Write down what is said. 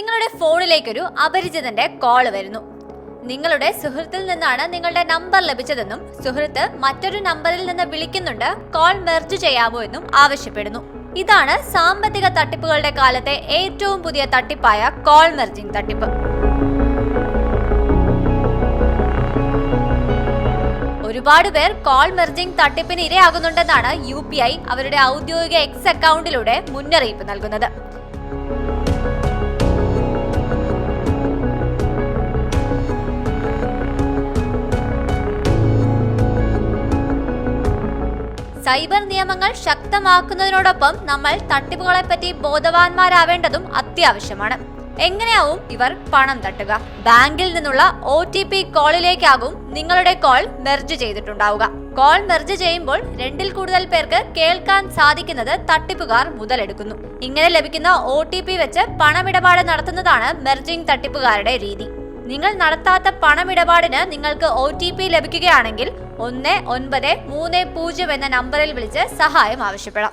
നിങ്ങളുടെ ഫോണിലേക്കൊരു അപരിചിതന്റെ കോൾ വരുന്നു. നിങ്ങളുടെ സുഹൃത്തിൽ നിന്നാണ് നിങ്ങളുടെ നമ്പർ ലഭിച്ചതെന്നും സുഹൃത്ത് മറ്റൊരു നമ്പറിൽ നിന്ന് വിളിക്കുന്നുണ്ട് കോൾ മെർജ് ചെയ്യാമോ എന്നും ആവശ്യപ്പെടുന്നു. ഇതാണ് സാമ്പത്തിക തട്ടിപ്പുകളുടെ കാലത്തെ ഏറ്റവും പുതിയ തട്ടിപ്പായ കോൾ മെർജിംഗ് തട്ടിപ്പ്. ഒരുപാട് പേർ കോൾ മെർജിംഗ് തട്ടിപ്പിന് ഇരയാകുന്നുണ്ടെന്നാണ് യു അവരുടെ ഔദ്യോഗിക എക്സ് അക്കൗണ്ടിലൂടെ മുന്നറിയിപ്പ് നൽകുന്നത്. സൈബർ നിയമങ്ങൾ ശക്തമാക്കുന്നതിനോടൊപ്പം നമ്മൾ തട്ടിപ്പുകളെ തട്ടിപ്പുകളെപ്പറ്റി ബോധവാന്മാരാവേണ്ടതും അത്യാവശ്യമാണ്. എങ്ങനെയാവും ഇവർ പണം തട്ടുക? ബാങ്കിൽ നിന്നുള്ള ഒ ടി പി കോളിലേക്കാകും നിങ്ങളുടെ കോൾ മെർജ് ചെയ്തിട്ടുണ്ടാവുക. കോൾ മെർജ് ചെയ്യുമ്പോൾ രണ്ടിൽ കൂടുതൽ പേർക്ക് കേൾക്കാൻ സാധിക്കുന്നത് തട്ടിപ്പുകാർ മുതലെടുക്കുന്നു. ഇങ്ങനെ ലഭിക്കുന്ന ഒ ടി പി വെച്ച് പണമിടപാട് നടത്തുന്നതാണ് മെർജിംഗ് തട്ടിപ്പുകാരുടെ രീതി. നിങ്ങൾ നടത്താത്ത പണമിടപാടിന് നിങ്ങൾക്ക് ഒ ടി പി ലഭിക്കുകയാണെങ്കിൽ ഒന്ന് ഒൻപത് മൂന്ന് പൂജ്യം എന്ന നമ്പറിൽ വിളിച്ച് സഹായം ആവശ്യപ്പെടാം.